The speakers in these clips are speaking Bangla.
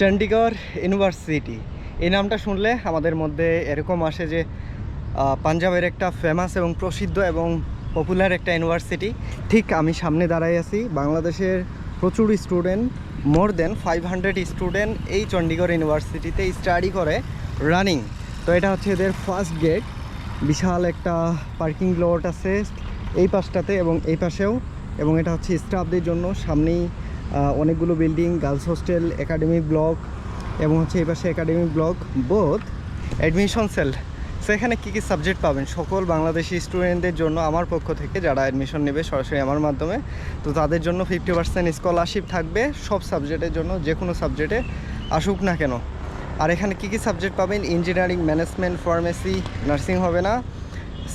চণ্ডীগড় ইউনিভার্সিটি। এই নামটা শুনলে আমাদের মধ্যে এরকম আসে যে পাঞ্জাবের একটা ফেমাস এবং প্রসিদ্ধ এবং পপুলার একটা ইউনিভার্সিটি। ঠিক আমি সামনে দাঁড়াই আছি। বাংলাদেশের প্রচুর student more than five hundred student এই চণ্ডীগড় ইউনিভার্সিটিতে স্টাডি করে রানিং তো এটা হচ্ছে এদের ফার্স্ট গেট বিশাল একটা পার্কিং লট আছে এই পাশটাতে এবং এই পাশেও। এবং এটা হচ্ছে স্টাফদের জন্য। সামনেই অনেকগুলো building, girls hostel, academic block এবং হচ্ছে এই পাশে একাডেমিক ব্লক বোধ অ্যাডমিশন সেল সেখানে কী কী সাবজেক্ট পাবেন? সকল বাংলাদেশি স্টুডেন্টদের জন্য আমার পক্ষ থেকে যারা অ্যাডমিশন নেবে সরাসরি আমার মাধ্যমে, তো তাদের জন্য ফিফটি পার্সেন্ট স্কলারশিপ থাকবে। সব সাবজেক্টের জন্য, যে কোনো সাবজেক্টে আসুক না কেন। আর এখানে কী কী সাবজেক্ট পাবেন? ইঞ্জিনিয়ারিং ম্যানেজমেন্ট ফার্মেসি নার্সিং হবে না।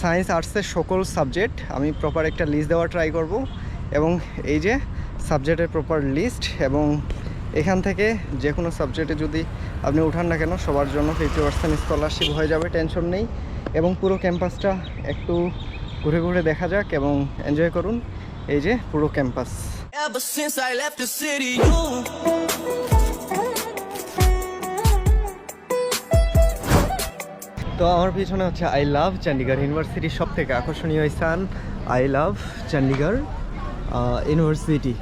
সায়েন্স আর্টসের সকল সাবজেক্ট আমি প্রপার একটা লিস্ট দেওয়ার ট্রাই করব। এবং এই যে সাবজেক্টের প্রপার লিস্ট এবং এখান থেকে যে কোনো সাবজেক্টে যদি আপনি উঠান না কেন সবার জন্য ফিফটি পার্সেন্ট স্কলারশিপ হয়ে যাবে টেনশন নেই এবং পুরো ক্যাম্পাসটা একটু ঘুরে ঘুরে দেখা যাক এবং এনজয় করুন। এই যে পুরো ক্যাম্পাস তো আমার পিছনে হচ্ছে আই লাভ চণ্ডীগড় ইউনিভার্সিটির সব থেকে আকর্ষণীয় স্থান I love Chandigarh university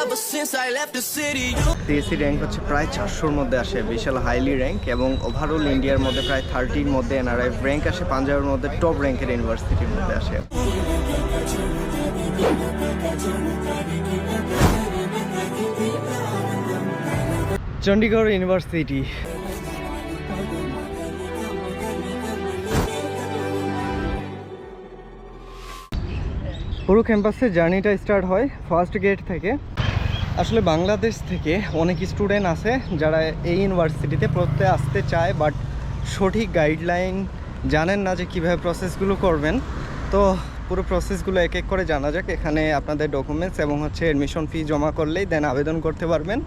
ever since I left the city, you CSC rank হচ্ছে প্রায় চারশোর মধ্যে আসে বিশাল হাইলি র্যাঙ্ক এবং ওভারঅল ইন্ডিয়ার মধ্যে প্রায় থার্টির মধ্যে এনআরআই র্যাঙ্ক আসে পাঞ্জাবের মধ্যে টপ র্যাঙ্কের ইউনিভার্সিটির মধ্যে আসে। চণ্ডীগড় ইউনিভার্সিটি পুরো ক্যাম্পাসের জার্নিটা স্টার্ট হয় ফার্স্ট গেট থেকে। আসলে বাংলাদেশ থেকে অনেক স্টুডেন্ট আছে যারা এই ইউনিভার্সিটিতে পড়তে আসতে চায় বাট সঠিক গাইডলাইন জানেন না যে কীভাবে প্রসেসগুলো করবেন। তো পুরো প্রসেসগুলো এক এক করে জানা যাক। এখানে আপনাদের ডকুমেন্টস এবং হচ্ছে অ্যাডমিশন ফি জমা করলেই দেন আবেদন করতে পারবেন।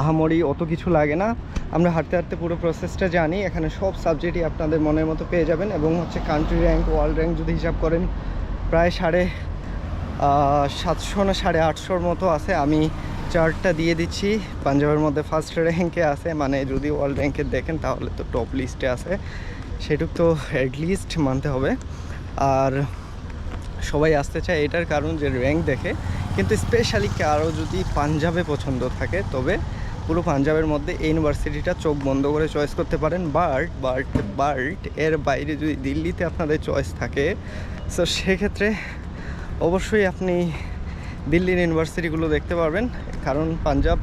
আহামরি অত কিছু লাগে না। আমরা হাঁটতে হাঁটতে পুরো প্রসেসটা জানি। এখানে সব সাবজেক্টই আপনাদের মনের মতো পেয়ে যাবেন এবং হচ্ছে কান্ট্রি র্যাঙ্ক ওয়ার্ল্ড র্যাঙ্ক যদি হিসাব করেন, প্রায় সাড়ে সাতশো না সাড়ে আটশোর মতো আছে। আমি চার্টটা দিয়ে দিচ্ছি। পাঞ্জাবের মধ্যে ফার্স্ট র্যাঙ্কে আছে। মানে যদি ওয়ার্ল্ড র্যাঙ্কে দেখেন, তাহলে তো টপ লিস্টে আছে। সেটুক তো অ্যাটলিস্ট মানতে হবে। আর সবাই আসতে চায় এটার কারণ যে র্যাঙ্ক দেখে। কিন্তু স্পেশালি কারও যদি পাঞ্জাবে পছন্দ থাকে, তবে পুরো পাঞ্জাবের মধ্যে এই ইউনিভার্সিটিটা চোখ বন্ধ করে চয়েস করতে পারেন। বাট বাট বাট এর বাইরে যদি দিল্লিতে আপনাদের চয়েস থাকে সো সেক্ষেত্রে অবশ্যই আপনি দিল্লির ইউনিভার্সিটিগুলো দেখতে পারবেন, কারণ পাঞ্জাব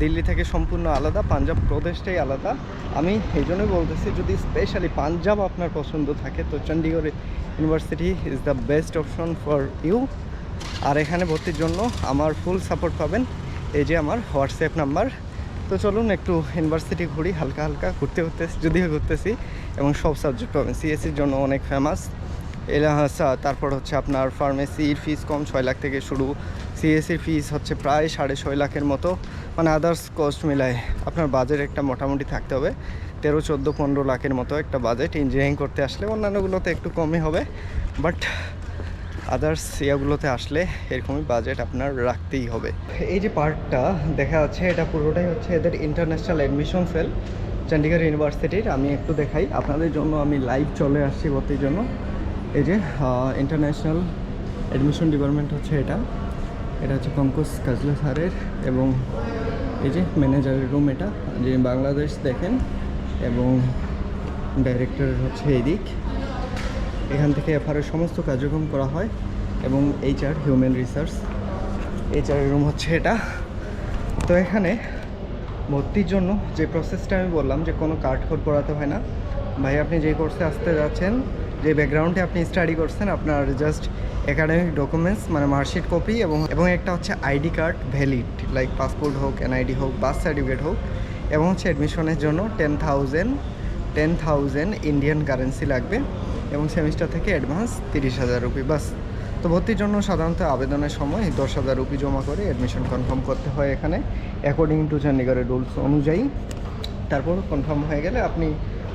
দিল্লি থেকে সম্পূর্ণ আলাদা, পাঞ্জাব প্রদেশটাই আলাদা। আমি এই জন্যই বলতেছি, যদি স্পেশালি পাঞ্জাব আপনার পছন্দ থাকে, তো Chandigarh university is the best option for you আর এখানে ভর্তির জন্য আমার ফুল সাপোর্ট পাবেন, এই যে আমার হোয়াটসঅ্যাপ নাম্বার। তো চলুন একটু ইউনিভার্সিটি ঘুরি, হালকা হালকা ঘুরতে ঘুরতে যদিও ঘুরতেছি, এবং সব সাবজেক্ট পাবেন। সিএসসির জন্য অনেক ফেমাস এলা সা- তারপর হচ্ছে আপনার ফার্মেসির ফিস কম, ছয় লাখ থেকে শুরু। সিএসসির ফিস হচ্ছে প্রায় সাড়ে ছয় লাখের মতো। মানে আদার্স কস্ট মিলায়। আপনার বাজেট একটা মোটামুটি থাকতে হবে। তেরো, চোদ্দ, পনেরো লাখের মতো একটা বাজেট ইঞ্জিনিয়ারিং করতে আসলে অন্যান্যগুলোতে একটু কমই হবে। বাট আদার্স ইয়াগুলোতে আসলে এরকমই বাজেট আপনার রাখতেই হবে। এই যে পার্কটা দেখা যাচ্ছে এটা পুরোটাই হচ্ছে এদের ইন্টারন্যাশনাল অ্যাডমিশন সেল চণ্ডীগড় ইউনিভার্সিটির আমি একটু দেখাই। আপনাদের জন্য আমি লাইভ চলে আসছি ভর্তির জন্য। এই যে ইন্টারন্যাশনাল অ্যাডমিশন ডিপার্টমেন্ট হচ্ছে এটা। এটা হচ্ছে পঙ্কজ কাজলা স্যারের এবং এই যে ম্যানেজারের রুম এটা, যে বাংলাদেশ দেখেন এবং ডাইরেক্টর হচ্ছে এই দিক। এখান থেকে এফআরের সমস্ত কার্যক্রম করা হয় এবং এইচআর হিউম্যান রিসার্চ এইচআরের রুম হচ্ছে এটা। তো এখানে ভর্তির জন্য যে প্রসেসটা আমি বললাম যে কোনো কার্ড কোড করাতে হয় না। ভাই, আপনি যে কোর্সে আসতে যাচ্ছেন যে ব্যাকগ্রাউন্ডে আপনি স্টাডি করছেন, আপনার জাস্ট একাডেমিক ডকুমেন্টস মানে মার্কশিট কপি এবং এবং একটা হচ্ছে ID card valid like passport হোক এনআইডি হোক বার্থ সার্টিফিকেট হোক এবং হচ্ছে অ্যাডমিশনের জন্য ten thousand ten thousand Indian currency লাগবে এবং সেমিস্টার থেকে অ্যাডভান্স তিরিশ হাজার রুপি, বাস। তো ভর্তির জন্য সাধারণত আবেদনের সময় দশ হাজার রুপি জমা করে অ্যাডমিশন কনফার্ম করতে হয় এখানে অ্যাকর্ডিং টু চণ্ডীগড়ের রুলস অনুযায়ী। তারপর কনফার্ম হয়ে গেলে আপনি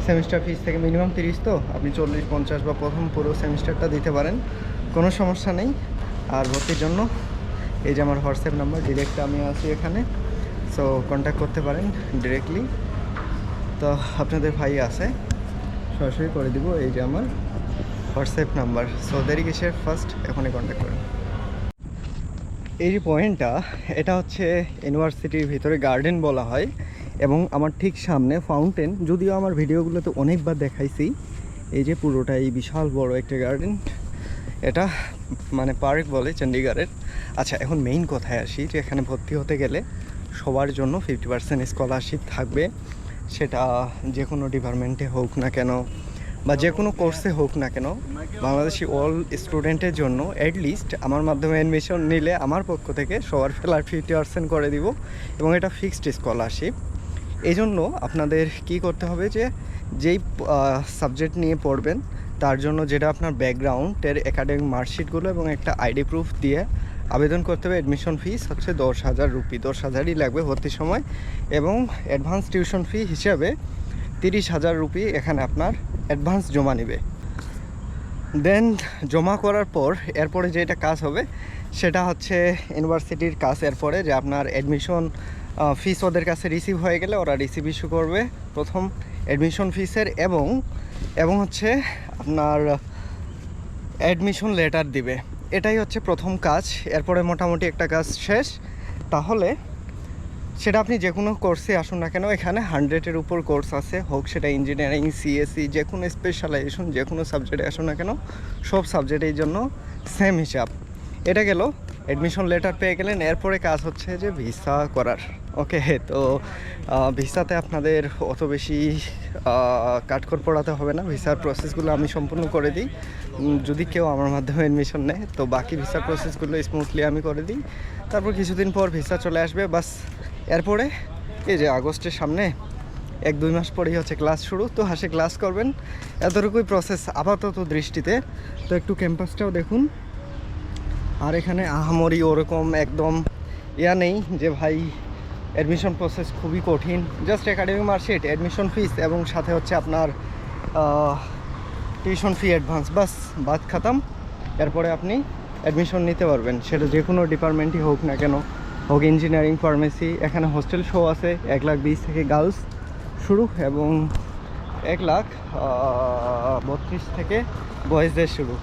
সেমিস্টার ফিস থেকে মিনিমাম তিরিশ তো? আপনি চল্লিশ, পঞ্চাশ বা প্রথম পুরো সেমিস্টারটা দিতে পারেন। কোনো সমস্যা নেই। আর ভর্তির জন্য এই যে আমার হোয়াটসঅ্যাপ নাম্বার ডিরেক্ট আমি আছি এখানে। সো কন্ট্যাক্ট করতে পারেন ডিরেক্টলি তো আপনাদের ভাই আছে। সরাসরি করে দিব এই যে আমার হোয়াটসঅ্যাপ নাম্বার। সো দেরি কিসের? ফার্স্ট এখনই কন্ট্যাক্ট করেন। এই যে পয়েন্টটা এটা হচ্ছে ইউনিভার্সিটির ভিতরে গার্ডেন বলা হয়। এবং আমার ঠিক সামনে ফাউন্টেন যদিও আমার ভিডিওগুলোতে অনেকবার দেখাইছি, এই যে পুরোটাই বিশাল বড় একটা গার্ডেন এটা মানে পার্ক বলে চণ্ডীগড়ের আচ্ছা এখন মেইন কথায় আসি যে এখানে ভর্তি হতে গেলে সবার জন্য ফিফটি পার্সেন্ট স্কলারশিপ থাকবে। সেটা যে কোনো ডিপার্টমেন্টে হোক না কেন, বা যে কোনো কোর্সে হোক না কেন, বাংলাদেশি অল স্টুডেন্টের জন্য অ্যাটলিস্ট আমার মাধ্যমে অ্যাডমিশন নিলে আমার পক্ষ থেকে সবার ফেলার ফিফটি পার্সেন্ট করে দিব, এবং এটা ফিক্সড স্কলারশিপ এই জন্য আপনাদের কি করতে হবে যে, যেই সাবজেক্ট নিয়ে পড়বেন, তার জন্য যেটা আপনার ব্যাকগ্রাউন্ডের একাডেমিক মার্কশিটগুলো এবং একটা আইডি প্রুফ দিয়ে আবেদন করতে হবে। অ্যাডমিশন ফিস হচ্ছে দশ হাজার রুপি দশ হাজারই লাগবে ভর্তির সময় এবং অ্যাডভান্স টিউশন ফি হিসাবে তিরিশ হাজার রুপি এখানে আপনার অ্যাডভান্স জমা নেবে। দেন জমা করার পর এরপরে যেটা কাজ হবে, সেটা হচ্ছে ইউনিভার্সিটির কাজ এরপরে যে আপনার অ্যাডমিশন ফিস ওদের কাছে রিসিভ হয়ে গেলে ওরা রিসিভ ইস্যু করবে প্রথম অ্যাডমিশন ফিসের এবং এবং হচ্ছে আপনার অ্যাডমিশন লেটার দিবে। এটাই হচ্ছে প্রথম কাজ, এরপরে মোটামুটি একটা কাজ শেষ। তাহলে সেটা আপনি যে কোনো কোর্সে আসুন না কেন, এখানে হান্ড্রেডের উপর কোর্স আছে, হোক সেটা ইঞ্জিনিয়ারিং সিএসসি যে কোনো স্পেশালাইজেশন যে কোনো সাবজেক্টে আসুন না কেন, সব সাবজেক্টের জন্য সেম হিসাব। এটা গেল অ্যাডমিশন লেটার পেয়ে গেলেন। এরপরে কাজ হচ্ছে যে ভিসা করার। ওকে তো ভিসাতে আপনাদের অত বেশি কাঠখড় পড়াতে হবে না। ভিসার প্রসেসগুলো আমি সম্পূর্ণ করে দিই। যদি কেউ আমার মাধ্যমে অ্যাডমিশন নেয়, তো বাকি ভিসার প্রসেসগুলো স্মুথলি আমি করে দিই। তারপর কিছুদিন পর ভিসা চলে আসবে, বাস। এরপরে, এই যে আগস্টের সামনে, এক দুই মাস পরেই হচ্ছে ক্লাস শুরু। তো হাসে ক্লাস করবেন। এতটুকুই প্রসেস আপাতত দৃষ্টিতে। তো একটু ক্যাম্পাসটাও দেখুন। আর এখানে আহামরি ওরকম একদম ইয়া নেই যে ভাই অ্যাডমিশন প্রসেস খুবই কঠিন। Just academic marksheet admission fees এবং সাথে হচ্ছে আপনার টিউশন ফি অ্যাডভান্স বাস, বাদ খাতাম। এরপরে আপনি অ্যাডমিশন নিতে পারবেন। সেটা যে কোনো ডিপার্টমেন্টই হোক না কেন। হোক ইঞ্জিনিয়ারিং ফার্মেসি এখানে হোস্টেল শো আছে, এক লাখ বিশ থেকে গার্লস শুরু এবং এক লাখ বত্রিশ থেকে বয়েজদের শুরু।